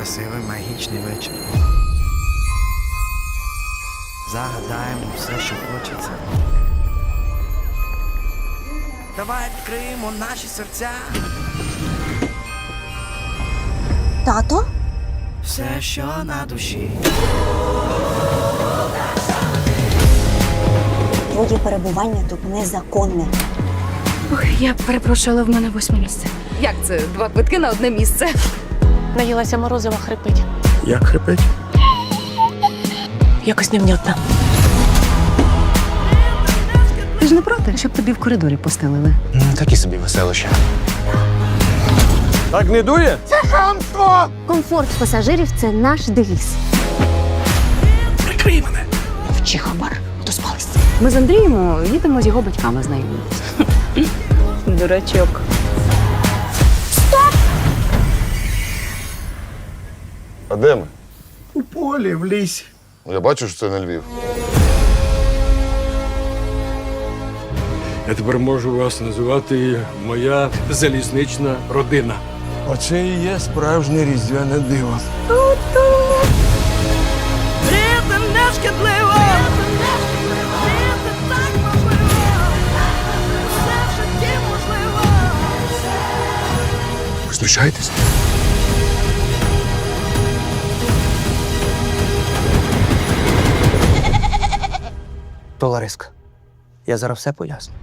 красивий магічний вечір. Загадаємо все, що хочеться. Давай відкриємо наші серця. Тато? Все, що на душі. Твоє перебування тут незаконне. Ох, я перепрошую, але в мене восьме місце. Як це? Два квитки на одне місце. Наїлася морозива хрипить. Як хрипить? Якось невнятно. Ти ж не проти, щоб тобі в коридорі постелили. Такі собі веселоща. Так не дує? Комфорт пасажирів це наш девіз. Прикрий мене. Вчи хабар, то спались. Ми з Андрієм їдемо з його батьками знайомитися. Дурачок. А де ми? У полі, в лісі. Я бачу, що це не Львів. Я тепер можу вас називати моя залізнична родина. Оце і є справжнє різдвяне диво. Ви знущаєтесь? То Лариска, я зараз все поясню.